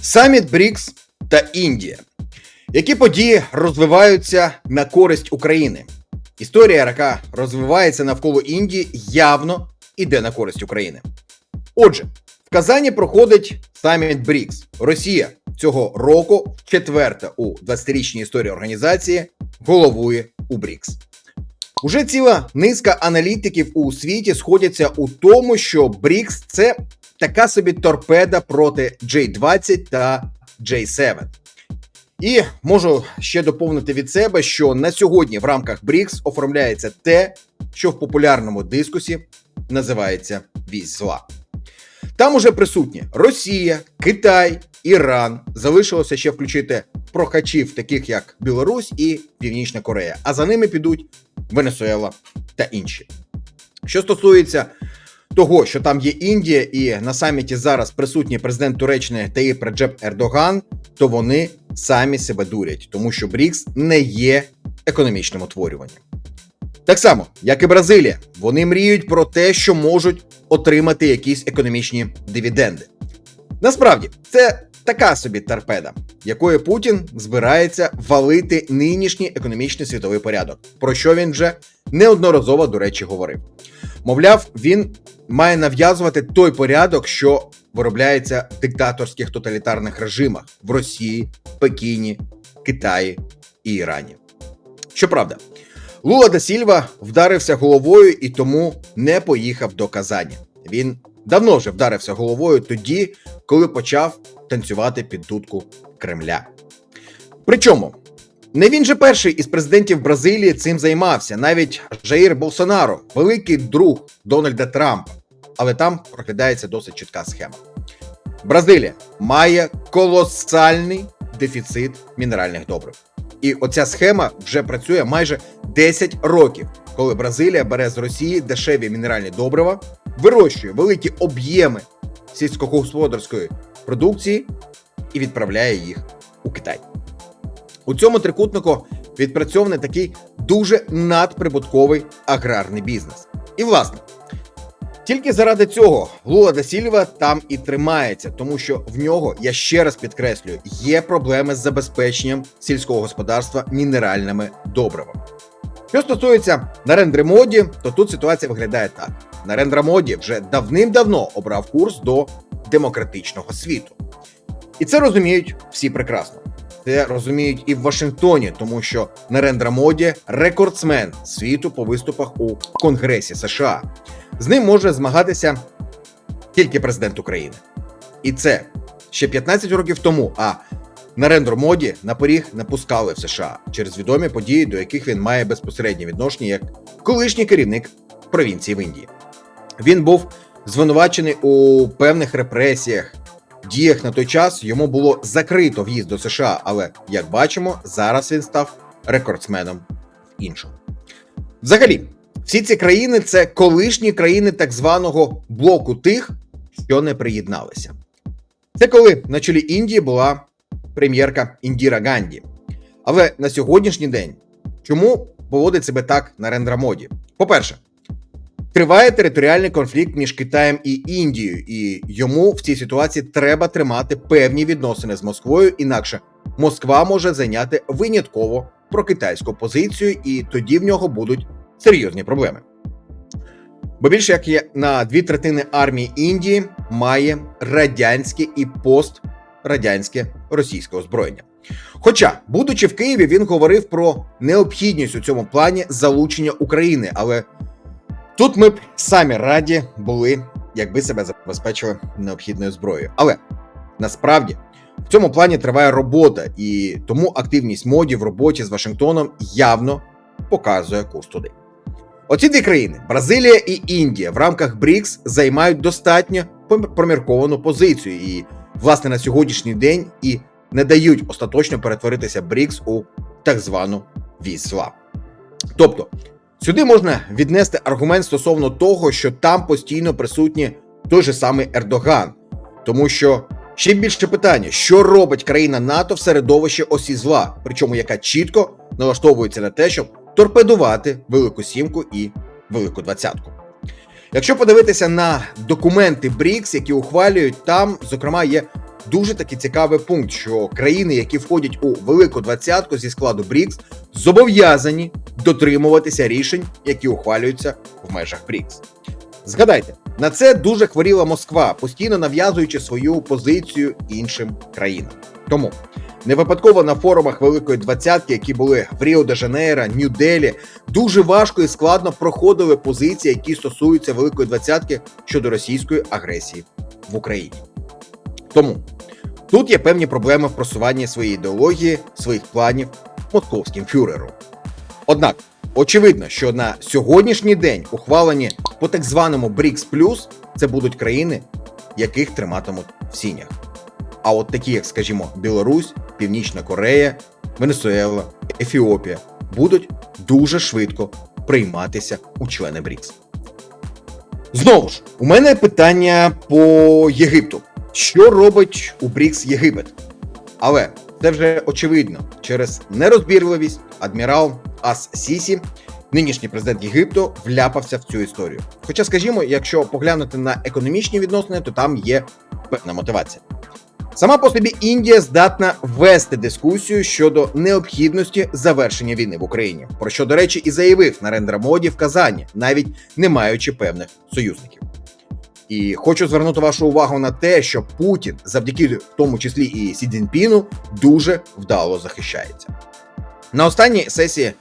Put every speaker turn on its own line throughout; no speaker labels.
Саміт БРІКС та Індія. Які події розвиваються на користь України? Історія, яка розвивається навколо Індії, явно іде на користь України. Отже, в Казані проходить саміт БРІКС. Росія цього року четверта у 20-річній історії організації головує у БРІКС. Уже ціла низка аналітиків у світі сходяться у тому, що БРІКС це така собі торпеда проти J20 та J7. І можу ще доповнити від себе, що на сьогодні в рамках БРІКС оформляється те, що в популярному дискусі називається вісь зла. Там уже присутні Росія, Китай, Іран. Залишилося ще включити прохачів, таких як Білорусь і Північна Корея. А за ними підуть Венесуела та інші. Що стосується того, що там є Індія, і на саміті зараз присутній президент Туреччини Таїп Реджеп Ердоган, то вони самі себе дурять, тому що БРІКС не є економічним утворюванням. Так само, як і Бразилія, вони мріють про те, що можуть отримати якісь економічні дивіденди. Насправді, це така собі торпеда, якою Путін збирається валити нинішній економічний світовий порядок, про що він вже неодноразово, до речі, говорив. Мовляв, він має нав'язувати той порядок, що виробляється в диктаторських тоталітарних режимах в Росії, Пекіні, Китаї і Ірані. Щоправда, Лула да Сільва вдарився головою і тому не поїхав до Казані. Він давно вже вдарився головою тоді, коли почав танцювати під дудку Кремля. Причому не він же перший із президентів Бразилії цим займався, навіть Жаїр Болсонаро, великий друг Дональда Трампа. Але там проглядається досить чітка схема. Бразилія має колосальний дефіцит мінеральних добрив. І оця схема вже працює майже 10 років, коли Бразилія бере з Росії дешеві мінеральні добрива, вирощує великі об'єми сільськогосподарської продукції і відправляє їх у Китай. У цьому трикутнику відпрацьований такий дуже надприбутковий аграрний бізнес. І власне, тільки заради цього Лула да Сільва там і тримається, тому що в нього, я ще раз підкреслюю, є проблеми з забезпеченням сільського господарства мінеральними добривами. Що стосується Нарендри Моді, то тут ситуація виглядає так: Нарендра Моді вже давним-давно обрав курс до демократичного світу. І це розуміють всі прекрасно. Це розуміють і в Вашингтоні, тому що Нарендра Моді рекордсмен світу по виступах у Конгресі США. З ним може змагатися тільки президент України. І це ще 15 років тому. А Нарендру Моді на поріг не пускали в США через відомі події, до яких він має безпосереднє відношення як колишній керівник провінції в Індії. Він був звинувачений у певних репресіях, діях на той час йому було закрито в'їзд до США, але як бачимо, зараз він став рекордсменом в іншому. Взагалі, всі ці країни це колишні країни так званого блоку тих, що не приєдналися. Це коли на чолі Індії була прем'єрка Індіра Ганді. Але на сьогоднішній день чому поводить себе так Нарендра Моді? По-перше, триває територіальний конфлікт між Китаєм і Індією, і йому в цій ситуації треба тримати певні відносини з Москвою, інакше Москва може зайняти винятково прокитайську позицію, і тоді в нього будуть серйозні проблеми. Бо більше як є на дві третини армії Індії має радянське і пострадянське російське озброєння. Хоча, будучи в Києві, він говорив про необхідність у цьому плані залучення України, але тут ми б самі раді були, якби себе забезпечили необхідною зброєю. Але насправді в цьому плані триває робота, і тому активність моді в роботі з Вашингтоном явно показує курс туди. Оці дві країни Бразилія і Індія в рамках БРІКС займають достатньо промірковану позицію, і власне на сьогоднішній день і не дають остаточно перетворитися БРІКС у так звану вісь зла. Тобто сюди можна віднести аргумент стосовно того, що там постійно присутній той же самий Ердоган, тому що ще більше питання, що робить країна НАТО в середовищі осі зла, причому яка чітко налаштовується на те, щоб торпедувати Велику Сімку і Велику Двадцятку. Якщо подивитися на документи БРІКС, які ухвалюють, там, зокрема, є дуже такий цікавий пункт, що країни, які входять у велику двадцятку зі складу БРІКС, зобов'язані дотримуватися рішень, які ухвалюються в межах БРІКС. Згадайте, на це дуже хворіла Москва, постійно нав'язуючи свою позицію іншим країнам. Тому не випадково на форумах Великої Двадцятки, які були в Ріо де Жанейро, Нью-Делі, дуже важко і складно проходили позиції, які стосуються Великої Двадцятки щодо російської агресії в Україні. Тому тут є певні проблеми в просуванні своєї ідеології, своїх планів московським фюрером. Однак, очевидно, що на сьогоднішній день ухвалені по так званому БРІКС це будуть країни, яких триматимуть в сінях. А от такі, як, скажімо, Білорусь, Північна Корея, Венесуела, Ефіопія, будуть дуже швидко прийматися у члени БРІКС. Знову ж, у мене питання по Єгипту. Що робить у БРІКС Єгипет? Але це вже очевидно через нерозбірливість адмірал Ас Сісі, нинішній президент Єгипту, вляпався в цю історію. Хоча, скажімо, якщо поглянути на економічні відносини, то там є певна мотивація. Сама по собі Індія здатна вести дискусію щодо необхідності завершення війни в Україні, про що, до речі, і заявив Нарендра Моді в Казані, навіть не маючи певних союзників. І хочу звернути вашу увагу на те, що Путін, завдяки в тому числі і Сі Цзіньпіну, дуже вдало захищається. На останній сесії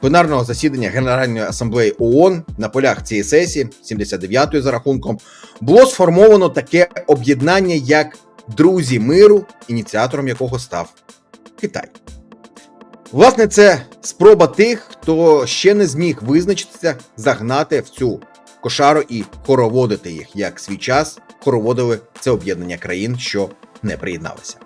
пленарного засідання Генеральної асамблеї ООН на полях цієї сесії, 79-ї за рахунком, було сформовано таке об'єднання як Друзі миру, ініціатором якого став Китай. Власне, це спроба тих, хто ще не зміг визначитися, загнати в цю кошару і хороводити їх, як свій час хороводили це об'єднання країн, що не приєдналися.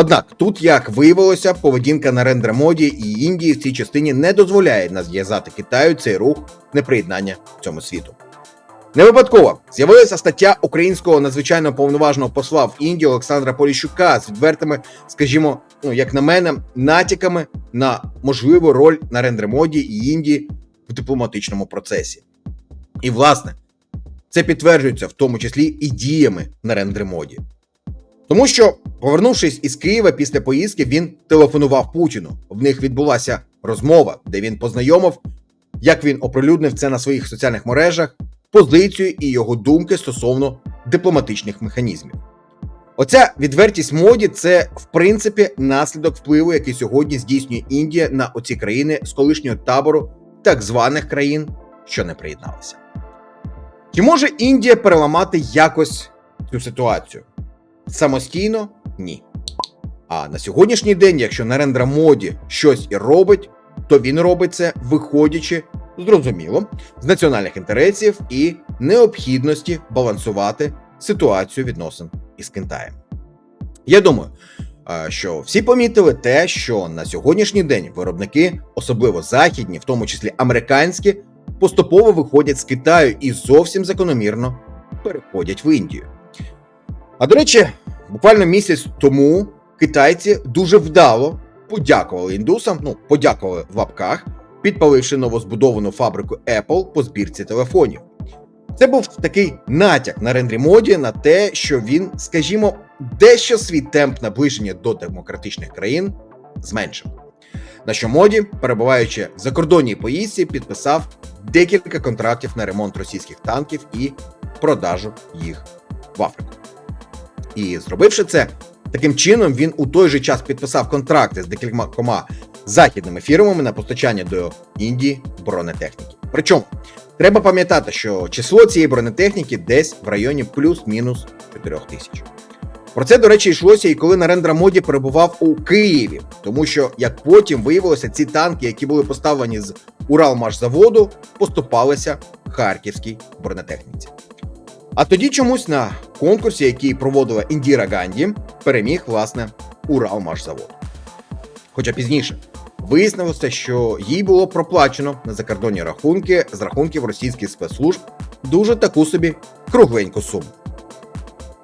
Однак тут, як виявилося, поведінка Нарендра Моді і Індії в цій частині не дозволяє нав'язати Китаю цей рух неприєднання цьому світу. Не випадково з'явилася стаття українського надзвичайно повноважного посла в Індії Олександра Поліщука з відвертими, скажімо, ну як на мене, натяками на можливу роль Нарендри Моді і Індії в дипломатичному процесі. І власне це підтверджується в тому числі і діями Нарендри Моді. Тому що, повернувшись із Києва після поїздки, він телефонував Путіну. В них відбулася розмова, де він познайомив, як він оприлюднив це на своїх соціальних мережах, позицію і його думки стосовно дипломатичних механізмів. Оця відвертість моді це в принципі наслідок впливу, який сьогодні здійснює Індія на оці країни з колишнього табору так званих країн, що не приєдналися. Чи може Індія переламати якось цю ситуацію? Самостійно ні. А на сьогоднішній день, якщо Нарендра Моді щось і робить, то він робить це виходячи зрозуміло з національних інтересів і необхідності балансувати ситуацію відносин із Китаєм. Я думаю, що всі помітили те, що на сьогоднішній день виробники, особливо західні, в тому числі американські, поступово виходять з Китаю і зовсім закономірно переходять в Індію. А до речі, буквально місяць тому китайці дуже вдало подякували індусам, ну подякували в лапках, підпаливши новозбудовану фабрику Apple по збірці телефонів. Це був такий натяк на рендрі моді на те, що він, скажімо, дещо свій темп наближення до демократичних країн зменшив. На що моді, перебуваючи в закордонній поїздці, підписав декілька контрактів на ремонт російських танків і продажу їх в Африку. І зробивши це, таким чином він у той же час підписав контракти з декількома західними фірмами на постачання до Індії бронетехніки. Причому треба пам'ятати, що число цієї бронетехніки десь в районі плюс-мінус 4 тисяч. Про це, до речі, йшлося і коли Нарендра Моді перебував у Києві, тому що, як потім виявилося, ці танки, які були поставлені з Уралмашзаводу, поступалися харківській бронетехніці. А тоді чомусь на конкурсі, який проводила Індіра Ганді, переміг власне Уралмашзавод. Хоча пізніше вияснилося, що їй було проплачено на закордонні рахунки з рахунків російських спецслужб дуже таку собі кругленьку суму.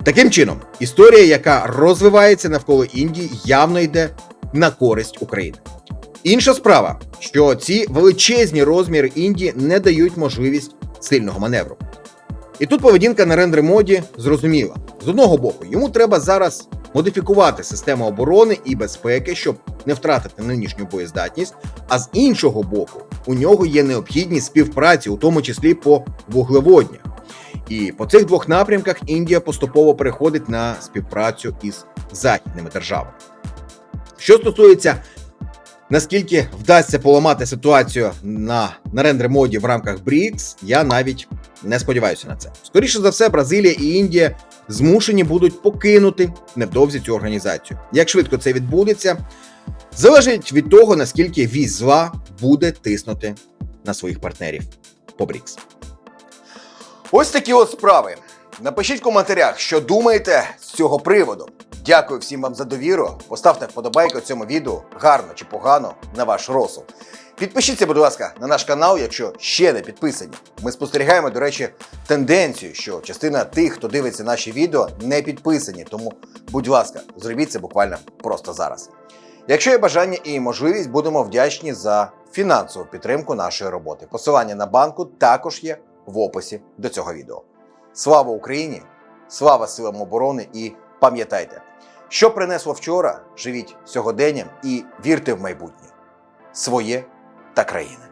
Таким чином, історія, яка розвивається навколо Індії, явно йде на користь України. Інша справа, що ці величезні розміри Індії не дають можливість сильного маневру. І тут поведінка Нарендри Моді зрозуміла. З одного боку, йому треба зараз модифікувати систему оборони і безпеки, щоб не втратити нинішню боєздатність. А з іншого боку, у нього є необхідність співпраці, у тому числі по вуглеводнях. І по цих двох напрямках Індія поступово переходить на співпрацю із західними державами. Що стосується наскільки вдасться поламати ситуацію на, на рендер моді в рамках БРІКС, я навіть не сподіваюся на це. Скоріше за все, Бразилія і Індія змушені будуть покинути невдовзі цю організацію. Як швидко це відбудеться, залежить від того, наскільки вісь зла буде тиснути на своїх партнерів по БРІКС. Ось такі от справи. Напишіть в коментарях, що думаєте з цього приводу. Дякую всім вам за довіру. Поставте вподобайку цьому відео, гарно чи погано, на ваш розсуд. Підпишіться, будь ласка, на наш канал, якщо ще не підписані. Ми спостерігаємо, до речі, тенденцію, що частина тих, хто дивиться наші відео, не підписані. Тому, будь ласка, зробіть це буквально просто зараз. Якщо є бажання і можливість, будемо вдячні за фінансову підтримку нашої роботи. Посилання на банку також є в описі до цього відео. Слава Україні! Слава силам оборони і пам'ятайте, що принесло вчора, живіть сьогоденням і вірте в майбутнє своє та країни.